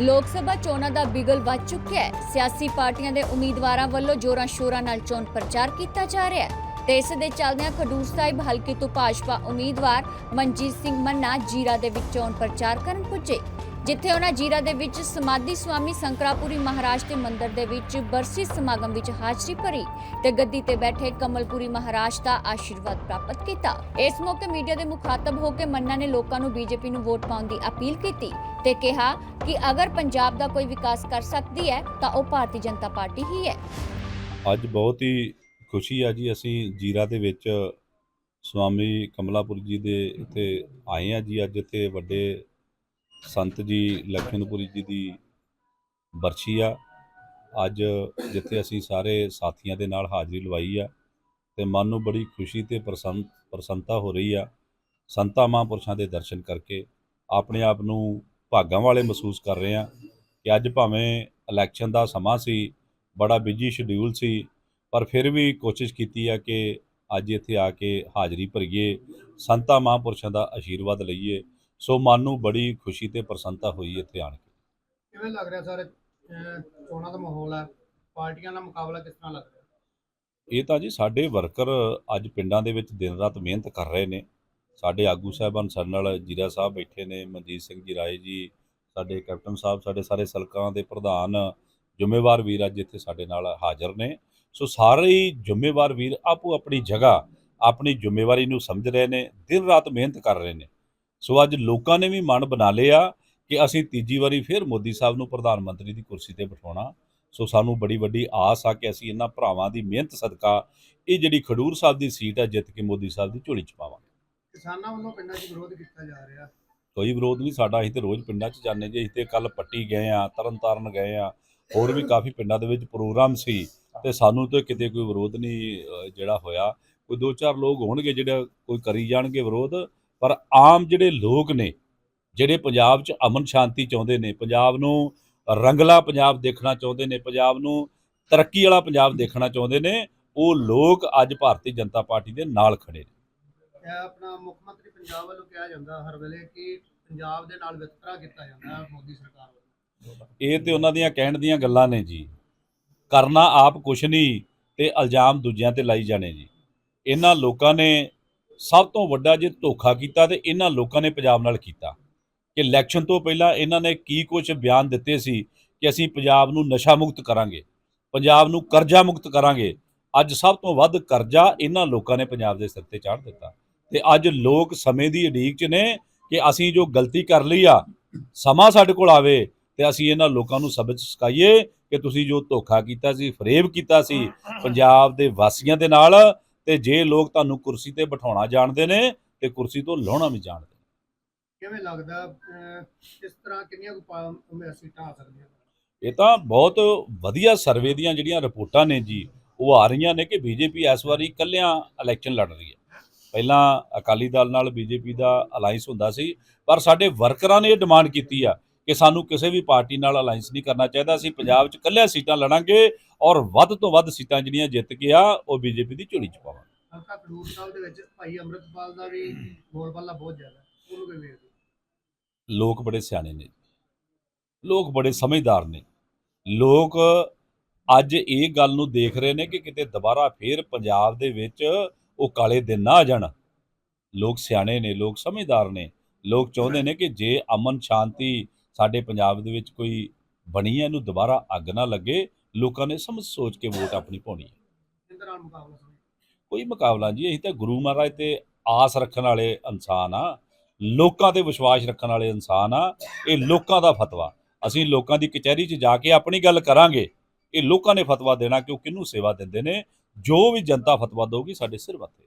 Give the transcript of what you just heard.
ਲੋਕ ਸਭਾ ਚੋਣਾਂ ਦਾ ਬਿਗਲ ਵੱਜ ਚੁੱਕਿਆ ਹੈ। ਸਿਆਸੀ ਪਾਰਟੀਆਂ ਦੇ ਉਮੀਦਵਾਰਾਂ ਵੱਲੋਂ ਜੋਰਾਂ ਸ਼ੋਰਾਂ ਨਾਲ ਚੋਣ ਪ੍ਰਚਾਰ ਕੀਤਾ ਜਾ ਰਿਹਾ ਹੈ। ਤੇ ਇਸ ਦੇ ਚੱਲਦਿਆਂ ਖਡੂਰ ਸਾਹਿਬ ਹਲਕੇ ਤੋਂ ਭਾਜਪਾ ਉਮੀਦਵਾਰ ਮਨਜੀਤ ਸਿੰਘ ਮੰਨਾ ਜੀਰਾ ਦੇ ਵਿੱਚ ਚੋਣ ਪ੍ਰਚਾਰ ਕਰਨ ਪੁੱਜੇ। ਜਿੱਥੇ ਉਹਨਾਂ ਜੀਰਾ ਦੇ ਵਿੱਚ ਸਮਾਧੀ ਸਵਾਮੀ ਸੰਕਰਾਪੁਰੀ ਮਹਾਰਾਜ ਦੇ ਮੰਦਿਰ ਦੇ ਵਿੱਚ ਬਰਸੀ ਸਮਾਗਮ ਵਿੱਚ ਹਾਜ਼ਰੀ ਭਰੀ ਤੇ ਗੱਦੀ ਤੇ ਬੈਠੇ ਕਮਲਪੁਰੀ ਮਹਾਰਾਜ ਦਾ ਆਸ਼ੀਰਵਾਦ ਪ੍ਰਾਪਤ ਕੀਤਾ। ਇਸ ਮੌਕੇ ਮੀਡੀਆ ਦੇ ਮੁਖਾਤਬ ਹੋ ਕੇ ਮੰਨਾ ਨੇ ਲੋਕਾਂ ਨੂੰ ਬੀਜੇਪੀ ਨੂੰ ਵੋਟ ਪਾਉਣ ਦੀ ਅਪੀਲ ਕੀਤੀ ਤੇ ਕਿਹਾ ਕਿ ਅਗਰ ਪੰਜਾਬ ਦਾ ਕੋਈ ਵਿਕਾਸ ਕਰ ਸਕਦੀ ਹੈ, ਤਾਂ ਉਹ ਭਾਰਤੀ ਜਨਤਾ ਪਾਰਟੀ ਹੀ ਹੈ। ਅੱਜ ਬਹੁਤ ਹੀ ਖੁਸ਼ੀ ਆ ਜੀ, ਅਸੀਂ ਜੀਰਾ ਦੇ ਵਿੱਚ ਸਵਾਮੀ ਕਮਲਾਪੁਰ ਜੀ ਦੇ ਇੱਥੇ ਆਏ ਆ ਜੀ, ਅੱਜ ਇੱਥੇ ਵੱਡੇ ਸੰਤ ਜੀ ਲਖਨਪੁਰੀ ਜੀ ਦੀ ਬਰਸ਼ੀ ਆ। ਅੱਜ ਜਿੱਥੇ ਅਸੀਂ ਸਾਰੇ ਸਾਥੀਆਂ ਦੇ ਨਾਲ ਹਾਜ਼ਰੀ ਲਵਾਈ ਆ ਤੇ ਮਨ ਨੂੰ ਬੜੀ ਖੁਸ਼ੀ ਤੇ ਪ੍ਰਸੰਨ, ਪ੍ਰਸੰਨਤਾ ਹੋ ਰਹੀ ਆ ਸੰਤਾ ਮਹਾਂਪੁਰਸ਼ਾਂ ਦੇ ਦਰਸ਼ਨ ਕਰਕੇ। ਆਪਣੇ ਆਪ ਨੂੰ ਭਾਗਾਂ ਵਾਲੇ ਮਹਿਸੂਸ ਕਰ ਰਹੇ ਆ ਕਿ ਅੱਜ ਭਾਵੇਂ ਇਲੈਕਸ਼ਨ ਦਾ ਸਮਾਂ ਸੀ, ਬੜਾ ਬਿਜ਼ੀ ਸ਼ਡਿਊਲ ਸੀ, ਪਰ ਫਿਰ ਵੀ ਕੋਸ਼ਿਸ਼ ਕੀਤੀ ਆ ਕਿ ਅੱਜ ਇੱਥੇ ਆ ਕੇ ਹਾਜ਼ਰੀ ਭਰੀਏ, ਸੰਤਾਂ ਮਹਾਂਪੁਰਸ਼ਾਂ ਦਾ ਆਸ਼ੀਰਵਾਦ ਲਈਏ। ਸੋ ਮਨ ਨੂੰ ਬੜੀ ਖੁਸ਼ੀ ਤੇ ਪ੍ਰਸੰਨਤਾ ਹੋਈ ਇੱਥੇ ਆਣ ਕੇ। ਕਿਵੇਂ ਲੱਗ ਰਿਹਾ ਸਰ ਚੋਣਾਂ ਦਾ ਮਾਹੌਲ ਹੈ? ਪਾਰਟੀਆਂ ਦਾ ਮੁਕਾਬਲਾ ਕਿਸ ਤਰ੍ਹਾਂ ਲੱਗ ਰਿਹਾ? ਇਹ ਤਾਂ ਜੀ ਸਾਡੇ ਵਰਕਰ ਅੱਜ ਪਿੰਡਾਂ ਦੇ ਵਿੱਚ ਦਿਨ ਰਾਤ ਮਿਹਨਤ ਕਰ ਰਹੇ ਨੇ। ਸਾਡੇ ਆਗੂ ਸਾਹਿਬਾਨ ਸਾਡੇ ਨਾਲ ਜੀਰਾ ਸਾਹਿਬ ਬੈਠੇ ਨੇ ਮਨਜੀਤ ਸਿੰਘ ਜੀ ਰਾਏ ਜੀ ਸਾਡੇ ਕੈਪਟਨ ਸਾਹਿਬ ਸਾਡੇ ਸਾਰੇ ਸਲਕਾਂ ਦੇ ਪ੍ਰਧਾਨ ਜ਼ਿੰਮੇਵਾਰ ਵੀਰ ਅੱਜ ਇੱਥੇ ਸਾਡੇ ਨਾਲ ਹਾਜ਼ਰ ਨੇ। ਸੋ ਸਾਰੇ ਹੀ ਜ਼ਿੰਮੇਵਾਰ ਵੀਰ ਆਪੋ ਆਪਣੀ ਜਗ੍ਹਾ ਆਪਣੀ ਜ਼ਿੰਮੇਵਾਰੀ ਨੂੰ ਸਮਝ ਰਹੇ ਨੇ ਦਿਨ ਰਾਤ ਮਿਹਨਤ ਕਰ ਰਹੇ ਨੇ। ਸੋ ਅੱਜ ਲੋਕਾਂ ਨੇ ਵੀ ਮਨ ਬਣਾ ਲਿਆ ਕਿ ਅਸੀਂ ਤੀਜੀ ਵਾਰੀ ਫਿਰ ਮੋਦੀ ਸਾਹਿਬ ਨੂੰ ਪ੍ਰਧਾਨ ਮੰਤਰੀ ਦੀ ਕੁਰਸੀ ਤੇ ਬਿਠਾਉਣਾ। ਸੋ ਸਾਨੂੰ ਬੜੀ ਵੱਡੀ ਆਸ ਆ ਕਿ ਅਸੀਂ ਇਹਨਾਂ ਭਰਾਵਾਂ ਦੀ ਮਿਹਨਤ ਸਦਕਾ ਇਹ ਜਿਹੜੀ ਖਡੂਰ ਸਾਹਿਬ ਦੀ ਸੀਟ ਹੈ ਜਿੱਤ ਕੇ ਮੋਦੀ ਸਾਹਿਬ ਦੀ ਝੋਲੀ ਚ ਪਾਵਾਂਗੇ। ਕਿਸਾਨਾਂ ਵੱਲੋਂ ਪਿੰਡਾਂ 'ਚ ਵਿਰੋਧ ਕੀਤਾ ਜਾ ਰਿਹਾ। ਕੋਈ ਵਿਰੋਧ ਨਹੀਂ ਸਾਡਾ ਅਸੀਂ ਤੇ ਰੋਜ਼ ਪਿੰਡਾਂ 'ਚ ਜਾਂਦੇ ਜੀ। ਅਸੀਂ ਤੇ ਕੱਲ ਪੱਟੀ ਗਏ ਆ ਤਰਨਤਾਰਨ ਗਏ ਆ ਹੋਰ ਵੀ ਕਾਫੀ ਪਿੰਡਾਂ ਦੇ ਵਿੱਚ ਪ੍ਰੋਗਰਾਮ ਸੀ ਤੇ ਸਾਨੂੰ ਤੇ ਕਿਤੇ ਕੋਈ ਵਿਰੋਧ ਨਹੀਂ ਜਿਹੜਾ ਹੋਇਆ। ਕੋਈ ਦੋ ਚਾਰ ਲੋਕ ਹੋਣਗੇ ਜਿਹੜੇ ਕੋਈ ਕਰੀ ਜਾਣਗੇ ਵਿਰੋਧ। ਪਰ ਆਮ ਜਿਹੜੇ ਲੋਕ ਨੇ ਜਿਹੜੇ ਪੰਜਾਬ 'ਚ ਅਮਨ ਸ਼ਾਂਤੀ ਚਾਹੁੰਦੇ ਨੇ ਪੰਜਾਬ ਨੂੰ ਰੰਗਲਾ ਪੰਜਾਬ ਦੇਖਣਾ ਚਾਹੁੰਦੇ ਨੇ ਪੰਜਾਬ ਨੂੰ ਤਰੱਕੀ ਵਾਲਾ ਪੰਜਾਬ ਦੇਖਣਾ ਚਾਹੁੰਦੇ ਨੇ ਉਹ ਲੋਕ ਅੱਜ ਭਾਰਤੀ ਜਨਤਾ ਪਾਰਟੀ ਦੇ ਨਾਲ ਖੜੇ ਨੇ। ਇਹ ਆਪਣਾ ਮੁੱਖ ਮੰਤਰੀ ਪੰਜਾਬ ਵੱਲੋਂ ਕਿਹਾ ਜਾਂਦਾ ਹਰ ਵੇਲੇ ਕਿ ਪੰਜਾਬ ਦੇ ਨਾਲ ਵਿਤਕਰਾ ਕੀਤਾ ਜਾਂਦਾ ਮੋਦੀ ਸਰਕਾਰ ਵੱਲੋਂ? ਇਹ ਤੇ ਉਹਨਾਂ ਦੀਆਂ ਕਹਿਣ ਦੀਆਂ ਗੱਲਾਂ ਨੇ ਜੀ। ਕਰਨਾ ਆਪ ਕੁਛ ਨਹੀਂ ਤੇ ਇਲਜ਼ਾਮ ਦੂਜਿਆਂ ਤੇ ਲਾਈ ਜਾਣੇ ਜੀ। ਇਹਨਾਂ ਲੋਕਾਂ ਨੇ ਸਭ ਤੋਂ ਵੱਡਾ ਜੇ ਧੋਖਾ ਕੀਤਾ ਤੇ ਇਹਨਾਂ ਲੋਕਾਂ ਨੇ ਪੰਜਾਬ ਨਾਲ ਕੀਤਾ। ਕਿ ਇਲੈਕਸ਼ਨ ਤੋਂ ਪਹਿਲਾਂ ਇਹਨਾਂ ਨੇ ਕੀ ਕੁਝ ਬਿਆਨ ਦਿੱਤੇ ਸੀ ਕਿ ਅਸੀਂ ਪੰਜਾਬ ਨੂੰ ਨਸ਼ਾ ਮੁਕਤ ਕਰਾਂਗੇ ਪੰਜਾਬ ਨੂੰ ਕਰਜ਼ਾ ਮੁਕਤ ਕਰਾਂਗੇ ਅੱਜ ਸਭ ਤੋਂ ਵੱਧ ਕਰਜ਼ਾ ਇਹਨਾਂ ਲੋਕਾਂ ਨੇ ਪੰਜਾਬ ਦੇ ਸਿਰ ਤੇ ਚਾੜ ਦਿੱਤਾ। ਤੇ ਅੱਜ ਲੋਕ ਸਮੇਂ ਦੀ ਉਡੀਕ 'ਚ ਨੇ ਕਿ ਅਸੀਂ ਜੋ ਗਲਤੀ ਕਰ ਲਈ ਆ ਸਮਾਂ ਸਾਡੇ ਕੋਲ ਆਵੇ ਤੇ ਅਸੀਂ ਇਹਨਾਂ ਲੋਕਾਂ ਨੂੰ ਸਬਕ ਸਿਖਾਈਏ ਕਿ ਤੁਸੀਂ ਜੋ ਧੋਖਾ ਕੀਤਾ ਸੀ ਫਰੇਬ ਕੀਤਾ ਸੀ ਪੰਜਾਬ ਦੇ ਵਾਸੀਆਂ ਦੇ ਨਾਲ ਤੇ ਜੇ ਲੋਕ ਤੁਹਾਨੂੰ ਕੁਰਸੀ ਤੇ ਬਿਠਾਉਣਾ ਜਾਣਦੇ ਨੇ ਤੇ ਕੁਰਸੀ ਤੋਂ ਲਾਉਣਾ ਵੀ ਜਾਣਦੇ ਨੇ। ਕਿਵੇਂ ਲੱਗਦਾ ਕਿਸ ਤਰ੍ਹਾਂ ਕਿੰਨੀਆਂ ਕੁ ਸੀਟਾਂ ਆ ਸਕਦੀਆਂ ਇਹ ਤਾਂ ਬਹੁਤ ਵਧੀਆ ਸਰਵੇ ਦੀਆਂ ਜਿਹੜੀਆਂ ਰਿਪੋਰਟਾਂ ਨੇ ਜੀ ਉਹ ਆ ਰਹੀਆਂ ਨੇ ਕਿ ਬੀਜੇਪੀ ਇਸ ਵਾਰੀ ਇਕੱਲਿਆਂ ਇਲੈਕਸ਼ਨ ਲੜ ਰਹੀ ਹੈ ਪਹਿਲਾਂ ਅਕਾਲੀ ਦਲ ਨਾਲ ਬੀਜੇਪੀ ਦਾ ਅਲਾਈਅੰਸ ਹੁੰਦਾ ਸੀ ਪਰ ਸਾਡੇ ਵਰਕਰਾਂ ਨੇ ਇਹ ਡਿਮਾਂਡ ਕੀਤੀ ਆ ਕਿ ਸਾਨੂੰ ਕਿਸੇ ਵੀ ਪਾਰਟੀ ਨਾਲ ਅਲਾਈਅੰਸ ਨਹੀਂ ਕਰਨਾ ਚਾਹੀਦਾ। ਅਸੀਂ ਪੰਜਾਬ 'ਚ ਇਕੱਲਿਆਂ ਸੀਟਾਂ ਲੜਾਂਗੇ ਔਰ ਵੱਧ ਤੋਂ ਵੱਧ ਸੀਟਾਂ ਜਿਹੜੀਆਂ ਜਿੱਤ ਕੇ ਆ ਉਹ ਬੀਜੇਪੀ ਦੀ ਝੋਲੀ 'ਚ ਪਾਵਾਂਗੇ। ਹਲਕਾ ਖਡੂਰ ਸਾਹਿਬ ਦੇ ਵਿੱਚ ਭਾਈ ਅੰਮ੍ਰਿਤਪਾਲ ਦਾ ਵੀ ਬੋਲਬਾਲਾ ਬਹੁਤ ਜ਼ਿਆਦਾ। ਉਹਨੂੰ ਕਿਵੇਂ ਵੇਖਦੇ? ਲੋਕ ਬੜੇ ਸਿਆਣੇ ਨੇ ਲੋਕ ਬੜੇ ਸਮਝਦਾਰ ਨੇ। ਲੋਕ ਅੱਜ ਇਹ ਗੱਲ ਨੂੰ ਦੇਖ ਰਹੇ ਨੇ ਕਿ ਕਿਤੇ ਦੁਬਾਰਾ ਫੇਰ ਪੰਜਾਬ ਦੇ ਵਿੱਚ ਉਹ ਕਾਲੇ ਦਿਨ ਨਾ ਆ ਜਾਣ। ਲੋਕ ਸਿਆਣੇ ਨੇ ਲੋਕ ਸਮਝਦਾਰ ਨੇ। ਲੋਕ ਚਾਹੁੰਦੇ ਨੇ ਕਿ ਜੇ ਅਮਨ ਸ਼ਾਂਤੀ ਸਾਡੇ ਪੰਜਾਬ ਦੇ ਵਿੱਚ ਕੋਈ ਬਣੀ ਹੈ ਇਹਨੂੰ ਦੁਬਾਰਾ ਅੱਗ ਨਾ ਲੱਗੇ ਲੋਕਾਂ ਨੇ ਸਮਝ ਸੋਚ ਕੇ ਵੋਟ ਆਪਣੀ ਪਾਉਣੀ ਹੈ। ਨਾਲ ਮੁਕਾਬਲਾ ਕੋਈ ਮੁਕਾਬਲਾ ਜੀ ਅਸੀਂ ਤਾਂ ਗੁਰੂ ਮਹਾਰਾਜ ਤੇ ਆਸ ਰੱਖਣ ਵਾਲੇ ਇਨਸਾਨ ਆ ਲੋਕਾਂ ਤੇ ਵਿਸ਼ਵਾਸ ਰੱਖਣ ਵਾਲੇ ਇਨਸਾਨ ਆ ਇਹ ਲੋਕਾਂ ਦਾ ਫਤਵਾ। ਅਸੀਂ ਲੋਕਾਂ ਦੀ ਕਚਹਿਰੀ 'ਚ ਜਾ ਕੇ ਆਪਣੀ ਗੱਲ ਕਰਾਂਗੇ ਇਹ ਲੋਕਾਂ ਨੇ ਫਤਵਾ ਦੇਣਾ ਕਿ ਉਹ ਕਿਹਨੂੰ ਸੇਵਾ ਦਿੰਦੇ ਨੇ ਜੋ ਵੀ ਜਨਤਾ ਫਤਵਾ ਦਊਗੀ ਸਾਡੇ ਸਿਰ ਮੱਥੇ